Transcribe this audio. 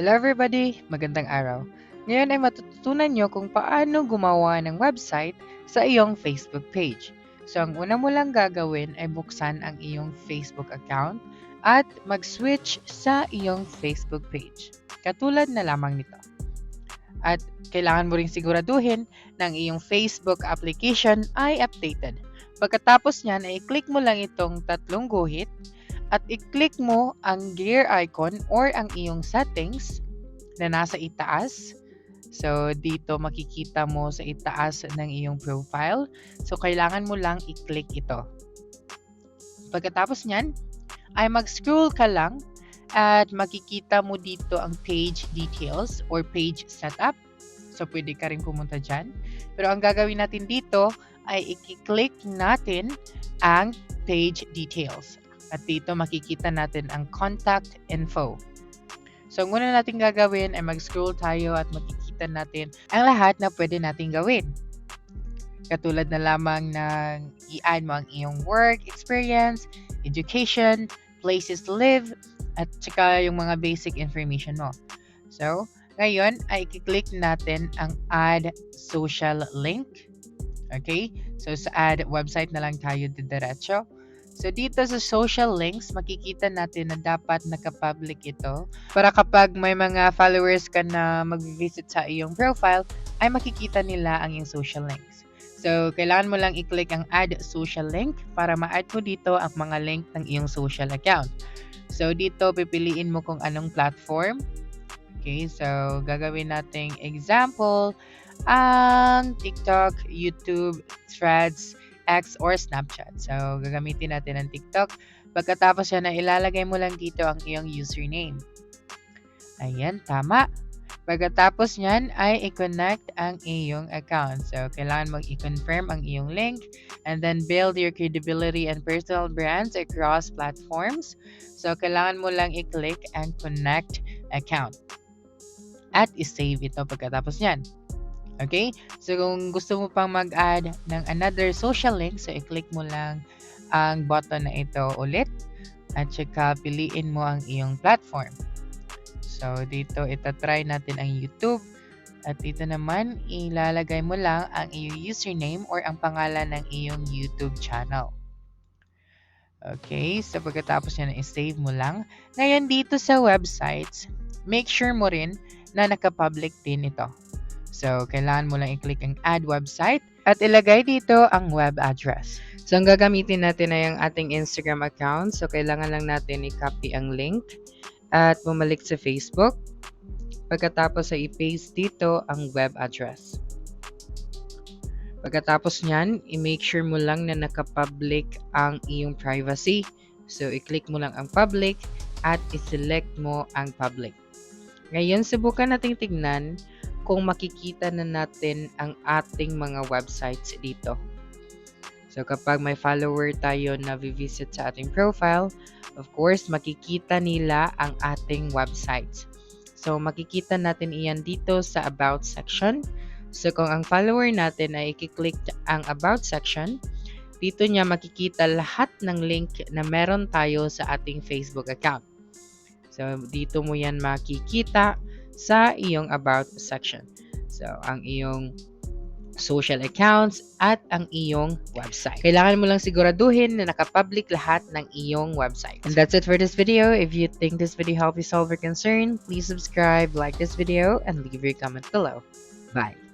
Hello everybody! Magandang araw. Ngayon ay matututunan nyo kung paano gumawa ng website sa iyong Facebook page. So ang una mo lang gagawin ay buksan ang iyong Facebook account at mag-switch sa iyong Facebook page. Katulad na lamang nito. At kailangan mo ring siguraduhin na ang iyong Facebook application ay updated. Pagkatapos niyan ay i-click mo lang itong tatlong guhit at i-click mo ang gear icon or ang iyong settings na nasa itaas. So, dito makikita mo sa itaas ng iyong profile. So, kailangan mo lang i-click ito. Pagkatapos niyan, ay mag-scroll ka lang at makikita mo dito ang page details or page setup. So, pwede ka rin pumunta dyan. Pero ang gagawin natin dito ay i-click natin ang page details. At dito makikita natin ang contact info. So, ang una natin gagawin ay mag-scroll tayo at makikita natin ang lahat na pwede natin gawin. Katulad na lamang ng i-add mo ang iyong work experience, education, places to live, at saka yung mga basic information mo. So, ngayon ay i-click natin ang add social link. Okay? So, sa add website na lang tayo didiretso. So, dito sa social links, makikita natin na dapat nakapublic ito para kapag may mga followers ka na mag-visit sa iyong profile, ay makikita nila ang iyong social links. So, kailangan mo lang i-click ang add social link para ma-add mo dito ang mga link ng iyong social account. So, dito pipiliin mo kung anong platform. Okay, so gagawin nating example ang TikTok, YouTube, Threads, X, or Snapchat. So, gagamitin natin ang TikTok. Pagkatapos yan, ilalagay mo lang dito ang iyong username. Ayan, tama. Pagkatapos niyan ay i-connect ang iyong account. So, kailangan mag i-confirm ang iyong link and then build your credibility and personal brands across platforms. So, kailangan mo lang i-click ang connect account. At i-save ito pagkatapos niyan. Okay? So, kung gusto mo pang mag-add ng another social link, so i-click mo lang ang button na ito ulit at saka piliin mo ang iyong platform. So, dito itatry natin ang YouTube. At dito naman, ilalagay mo lang ang iyong username or ang pangalan ng iyong YouTube channel. Okay, so pagkatapos yan, i-save mo lang. Ngayon, dito sa websites, make sure mo rin na nakapublic din ito. So, kailangan mo lang i-click ang add website at ilagay dito ang web address. So, ang gagamitin natin ay ang ating Instagram account. So, kailangan lang natin i-copy ang link at bumalik sa Facebook. Pagkatapos ay i-paste dito ang web address. Pagkatapos niyan, i-make sure mo lang na nakapublic ang iyong privacy. So, i-click mo lang ang public at i-select mo ang public. Ngayon, subukan nating tignan kung makikita na natin ang ating mga websites dito. So, kapag may follower tayo na visit sa ating profile, of course, makikita nila ang ating websites. So, makikita natin iyan dito sa About section. So, kung ang follower natin ay i-click ang About section, dito niya makikita lahat ng link na meron tayo sa ating Facebook account. So, dito mo yan makikita sa iyong About section. So, ang iyong social accounts at ang iyong website. Kailangan mo lang siguraduhin na nakapublic lahat ng iyong website. And that's it for this video. If you think this video helped you solve your concern, please subscribe, like this video, and leave your comment below. Bye!